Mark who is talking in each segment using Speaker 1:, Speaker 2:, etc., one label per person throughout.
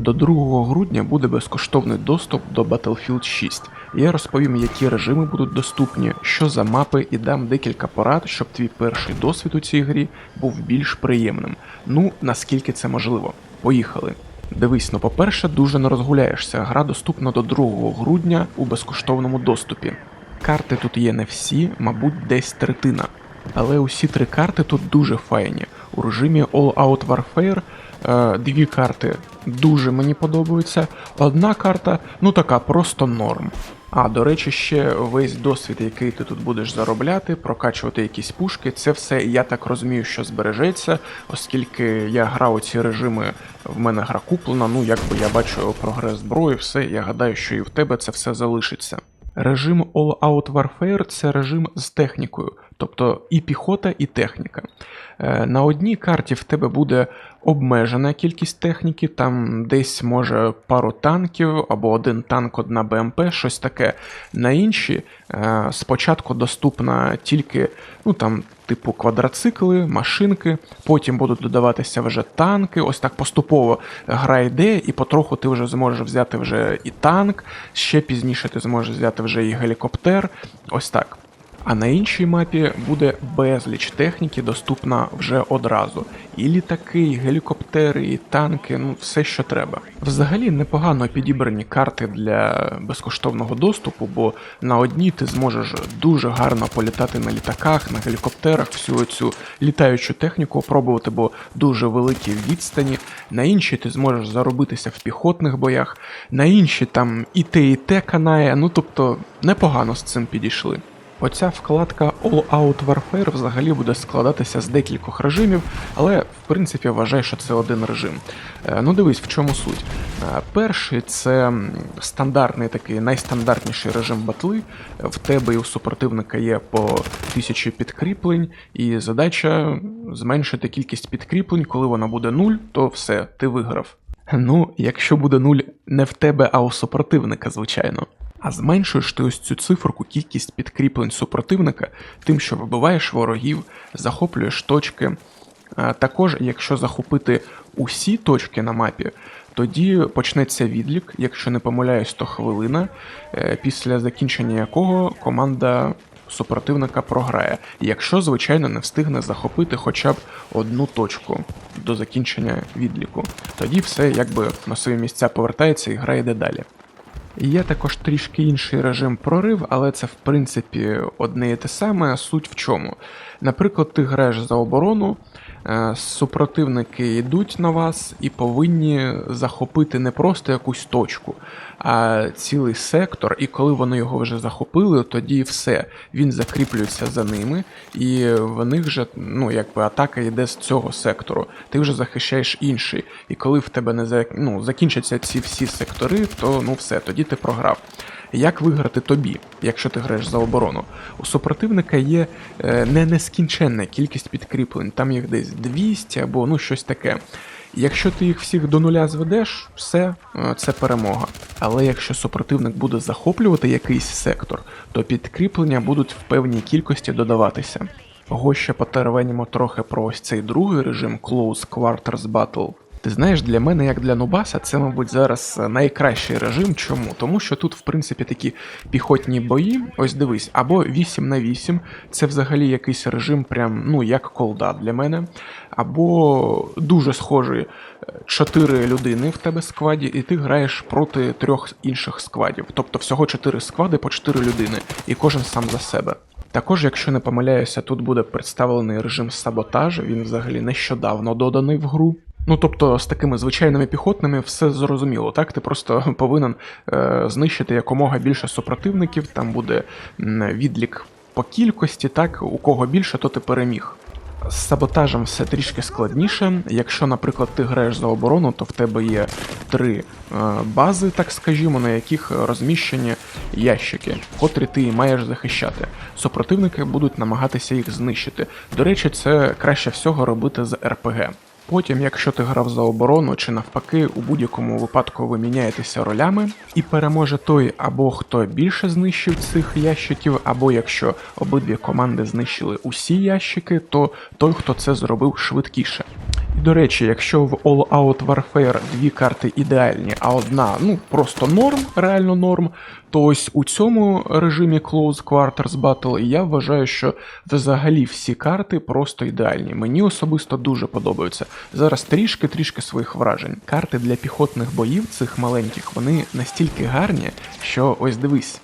Speaker 1: До 2 грудня буде безкоштовний доступ до Battlefield 6. Я розповім, які режими будуть доступні, що за мапи, і дам декілька порад, щоб твій перший досвід у цій грі був більш приємним. Ну, наскільки це можливо. Поїхали. Дивись, ну по-перше, дуже не розгуляєшся. Гра доступна до 2 грудня у безкоштовному доступі. Карти тут є не всі, мабуть, десь третина. Але усі три карти тут дуже файні. У режимі All Out Warfare е, дві карти дуже мені подобаються. Одна карта, ну така, просто норм. А, до речі, ще весь досвід, який ти тут будеш заробляти, прокачувати якісь пушки, це все, я так розумію, що збережеться, оскільки я грав у ці режими, в мене гра куплена, ну якби я бачу прогрес зброї, все, я гадаю, що і в тебе це все залишиться. Режим All Out Warfare це режим з технікою, тобто і піхота, і техніка. Е, На одній карті в тебе буде обмежена кількість техніки, там десь може пару танків або один танк, одна БМП, щось таке. На іншій е, спочатку доступна тільки ну там, типу квадроцикли, машинки, потім будуть додаватися вже танки. Ось так поступово гра йде, і потроху ти вже зможеш взяти вже і танк, ще пізніше ти зможеш взяти вже і гелікоптер. Ось так. А на іншій мапі буде безліч техніки доступна вже одразу. І літаки, і гелікоптери, і танки, ну все, що треба. Взагалі непогано підібрані карти для безкоштовного доступу, бо на одній ти зможеш дуже гарно політати на літаках, на гелікоптерах, всю цю літаючу техніку опробувати, бо дуже великі відстані. На іншій ти зможеш заробитися в піхотних боях, на іншій там і те, і те канає. Ну тобто непогано з цим підійшли. Оця вкладка All Out Warfare взагалі буде складатися з декількох режимів, але в принципі вважаю, що це один режим. Е, Ну дивись, в чому суть. Е, Перший це стандартний такий найстандартніший режим батли. В тебе і у супротивника є по тисячі підкріплень, і задача зменшити кількість підкріплень, коли вона буде нуль, то все, ти виграв. Ну, якщо буде нуль не в тебе, а у супротивника, звичайно. А зменшуєш ти ось цю циферку кількість підкріплень супротивника тим, що вибиваєш ворогів, захоплюєш точки. Також, якщо захопити усі точки на мапі, тоді почнеться відлік, якщо не помиляюсь, то хвилина, е, після закінчення якого команда супротивника програє, якщо, звичайно, не встигне захопити хоча б одну точку до закінчення відліку. Тоді все якби на свої місця повертається і гра йде далі. Є також трішки інший режим прорив, але це в принципі одне і те саме. Суть в чому. Наприклад, ти граєш за оборону, супротивники йдуть на вас і повинні захопити не просто якусь точку, а цілий сектор. І коли вони його вже захопили, тоді все. Він закріплюється за ними, і в них вже ну, якби атака йде з цього сектору. Ти вже захищаєш інший. І коли в тебе не ну, закінчаться ці всі сектори, то ну все, тоді ти програв. Як виграти тобі, якщо ти граєш за оборону? У супротивника є е, не нескінченна кількість підкріплень, там їх десь 200 або ну щось таке. Якщо ти їх всіх до нуля зведеш, все, е, це перемога. Але якщо супротивник буде захоплювати якийсь сектор, то підкріплення будуть в певній кількості додаватися. Ого, ще потеревенімо трохи про ось цей другий режим Close Quarters Battle. Ти знаєш, для мене, як для Нубаса, це, мабуть, зараз е, найкращий режим. Чому? Тому що тут, в принципі, такі піхотні бої, ось дивись, або 8 на 8, це взагалі якийсь режим, прям, ну, як колда для мене, або дуже схожий 4 людини в тебе скваді, і ти граєш проти трьох інших сквадів. Тобто всього 4 сквади по 4 людини, і кожен сам за себе. Також, якщо не помиляюся, тут буде представлений режим саботаж, він взагалі нещодавно доданий в гру. Ну, тобто, з такими звичайними піхотними все зрозуміло, так? Ти просто повинен е, знищити якомога більше супротивників, там буде відлік по кількості, так, у кого більше, то ти переміг. З саботажем все трішки складніше. Якщо, наприклад, ти граєш за оборону, то в тебе є три е, бази, так скажімо, на яких розміщені ящики, котрі ти маєш захищати. Супротивники будуть намагатися їх знищити. До речі, це краще всього робити з РПГ. Потім, якщо ти грав за оборону чи навпаки, у будь-якому випадку ви міняєтеся ролями, і переможе той або хто більше знищив цих ящиків, або якщо обидві команди знищили усі ящики, то той, хто це зробив швидкіше. До речі, якщо в All Out Warfare дві карти ідеальні, а одна ну просто норм, реально норм, то ось у цьому режимі Close Quarters Battle я вважаю, що взагалі всі карти просто ідеальні. Мені особисто дуже подобаються. Зараз трішки-трішки своїх вражень. Карти для піхотних боїв цих маленьких, вони настільки гарні, що ось дивись.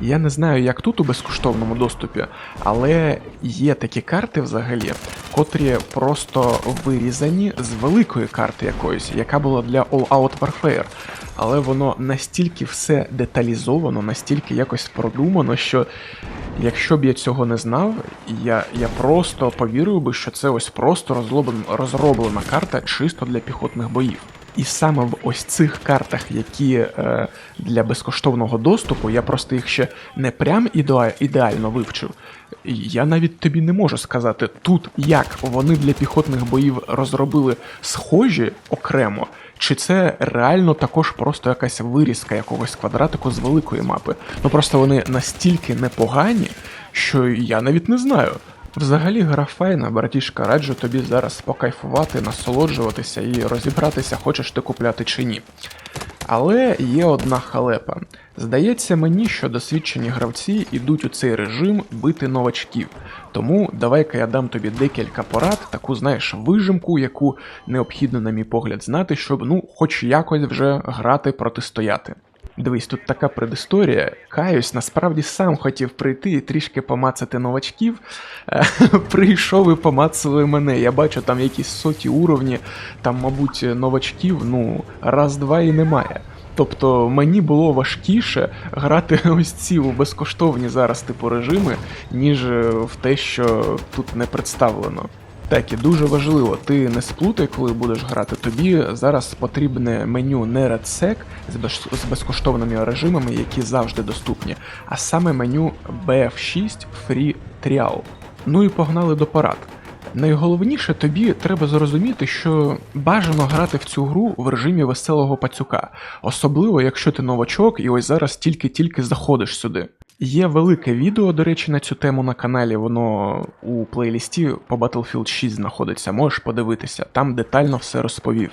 Speaker 1: Я не знаю, як тут у безкоштовному доступі, але є такі карти взагалі, котрі просто вирізані з великої карти якоїсь, яка була для All Out Warfare. Але воно настільки все деталізовано, настільки якось продумано, що якщо б я цього не знав, я я просто повірив би, що це ось просто розроблена карта чисто для піхотних боїв. І саме в ось цих картах, які е, для безкоштовного доступу, я просто їх ще не прям ідеально вивчив. Я навіть тобі не можу сказати тут, як вони для піхотних боїв розробили схожі окремо, чи це реально також просто якась вирізка якогось квадратику з великої мапи. Ну просто вони настільки непогані, що я навіть не знаю. Взагалі гра файна, братішка, раджу тобі зараз покайфувати, насолоджуватися і розібратися, хочеш ти купляти чи ні. Але є одна халепа. Здається мені, що досвідчені гравці йдуть у цей режим бити новачків. Тому давай-ка я дам тобі декілька порад, таку, знаєш, вижимку, яку необхідно, на мій погляд, знати, щоб ну, хоч якось вже грати протистояти. Дивись, тут така предісторія. Каюсь, насправді сам хотів прийти і трішки помацати новачків. Прийшов і помацали мене. Я бачу, там якісь соті уровні, там, мабуть, новачків, ну, раз-два і немає. Тобто мені було важкіше грати ось ці у безкоштовні зараз типу режими, ніж в те, що тут не представлено. Так, і дуже важливо, ти не сплутай, коли будеш грати. Тобі зараз потрібне меню не RedSec з безкоштовними режимами, які завжди доступні, а саме меню BF6 Free Trial. Ну і погнали до парад. Найголовніше тобі треба зрозуміти, що бажано грати в цю гру в режимі веселого пацюка, особливо якщо ти новачок і ось зараз тільки-тільки заходиш сюди. Є велике відео, до речі, на цю тему на каналі, воно у плейлісті по Battlefield 6 знаходиться, можеш подивитися, там детально все розповів.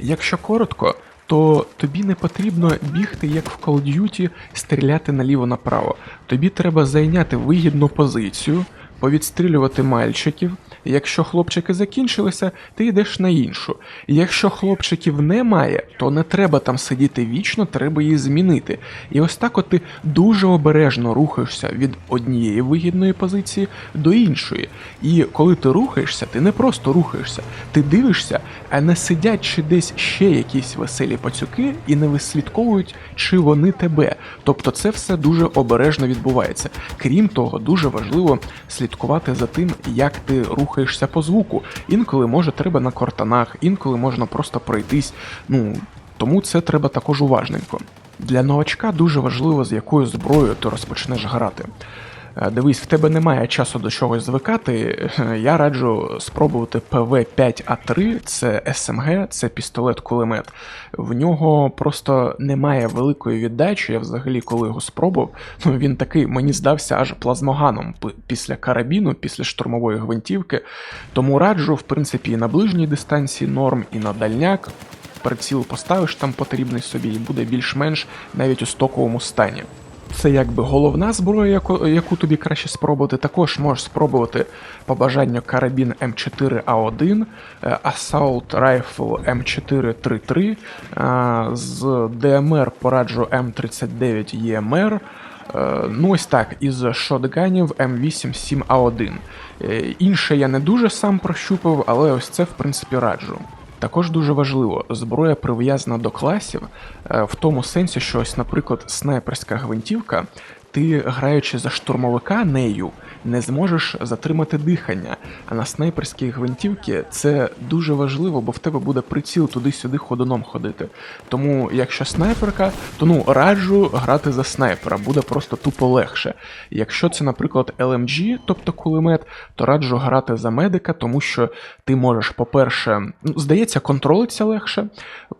Speaker 1: Якщо коротко, то тобі не потрібно бігти як в Call Duty, стріляти наліво-направо. Тобі треба зайняти вигідну позицію, повідстрілювати мальчиків. Якщо хлопчики закінчилися, ти йдеш на іншу. якщо хлопчиків немає, то не треба там сидіти вічно, треба її змінити. І ось так от ти дуже обережно рухаєшся від однієї вигідної позиції до іншої. І коли ти рухаєшся, ти не просто рухаєшся, ти дивишся, а не сидять чи десь ще якісь веселі пацюки і не вислідковують, чи вони тебе. Тобто це все дуже обережно відбувається. Крім того, дуже важливо слідкувати за тим, як ти рухаєшся по звуку. Інколи може треба на кортанах, інколи можна просто пройтись. Ну тому це треба також уважненько. Для новачка дуже важливо, з якою зброєю ти розпочнеш грати. Е, дивись, в тебе немає часу до чогось звикати. Я раджу спробувати ПВ-5А3, це СМГ, це пістолет-кулемет. В нього просто немає великої віддачі. Я взагалі, коли його спробував, ну він такий мені здався аж плазмоганом після карабіну, після штурмової гвинтівки. Тому раджу, в принципі, і на ближній дистанції норм, і на дальняк. Приціл поставиш там потрібний собі, і буде більш-менш навіть у стоковому стані. Це якби головна зброя, яку, яку тобі краще спробувати. Також можеш спробувати по бажанню карабін М4А1, е, Assault Rifle М433, е, з ДМР пораджу М39 ЄМР. Е, ну ось так, із шотганів М8-7А1. Інше я не дуже сам прощупав, але ось це в принципі раджу. Також дуже важливо, зброя прив'язана до класів е, в тому сенсі, що ось, наприклад, снайперська гвинтівка ти, граючи за штурмовика нею, не зможеш затримати дихання. А на снайперській гвинтівці це дуже важливо, бо в тебе буде приціл туди-сюди ходуном ходити. Тому, якщо снайперка, то ну раджу грати за снайпера, буде просто тупо легше. Якщо це, наприклад, LMG, тобто кулемет, то раджу грати за медика, тому що ти можеш, по-перше, ну, здається, контролиться легше.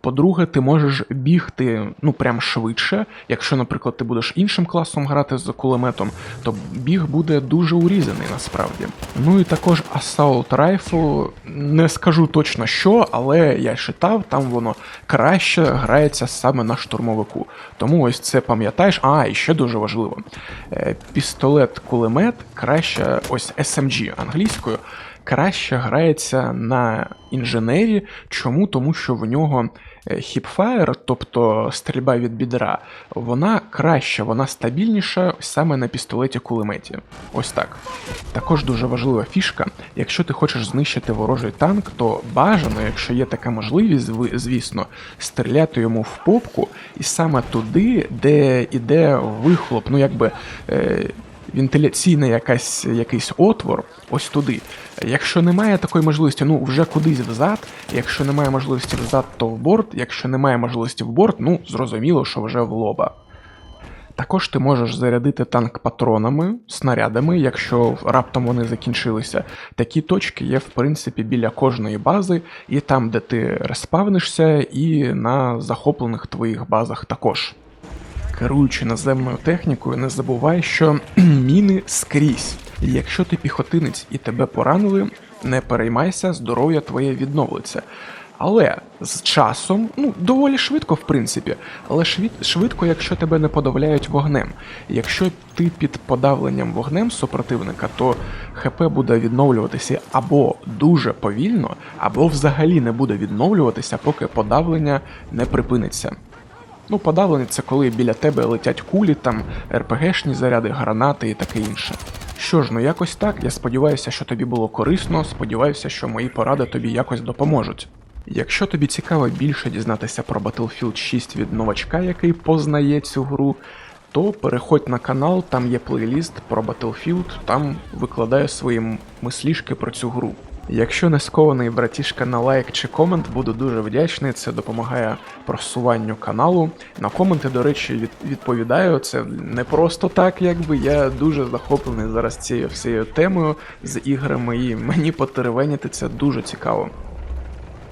Speaker 1: По-друге, ти можеш бігти ну прям швидше. Якщо, наприклад, ти будеш іншим класом грати грати з кулеметом, то біг буде дуже урізаний насправді. Ну і також Assault Rifle, не скажу точно що, але я читав, там воно краще грається саме на штурмовику. Тому ось це пам'ятаєш. А, і ще дуже важливо. Е, Пістолет-кулемет краще, ось SMG англійською, краще грається на інженері. Чому? Тому що в нього е, хіпфаєр, тобто стрільба від бідра, вона краща, вона стабільніша саме на пістолеті кулеметі. Ось так. Також дуже важлива фішка. Якщо ти хочеш знищити ворожий танк, то бажано, якщо є така можливість, звісно, стріляти йому в попку і саме туди, де іде вихлоп, ну якби. Е, Вентиляційний якась, якийсь отвор, ось туди. Якщо немає такої можливості, ну вже кудись взад. Якщо немає можливості взад, то в борт. Якщо немає можливості в борт, ну зрозуміло, що вже в лоба. Також ти можеш зарядити танк патронами, снарядами, якщо раптом вони закінчилися. Такі точки є, в принципі, біля кожної бази, і там, де ти респавнишся, і на захоплених твоїх базах також. Керуючи наземною технікою, не забувай, що міни скрізь. Якщо ти піхотинець і тебе поранили, не переймайся, здоров'я твоє відновиться. Але з часом, ну доволі швидко, в принципі, але швид, швидко, якщо тебе не подавляють вогнем. Якщо ти під подавленням вогнем супротивника, то ХП буде відновлюватися або дуже повільно, або взагалі не буде відновлюватися, поки подавлення не припиниться. Ну, подавлення це коли біля тебе летять кулі, там РПГшні заряди, гранати і таке інше. Що ж, ну якось так. Я сподіваюся, що тобі було корисно. Сподіваюся, що мої поради тобі якось допоможуть. Якщо тобі цікаво більше дізнатися про Battlefield 6 від новачка, який познає цю гру, то переходь на канал, там є плейліст про Battlefield, там викладаю свої мислішки про цю гру. Якщо не скований братішка на лайк чи комент, буду дуже вдячний. Це допомагає просуванню каналу. На коменти, до речі, від, відповідаю. Це не просто так, якби я дуже захоплений зараз цією всією темою з іграми, і мені потеревеніти це дуже цікаво.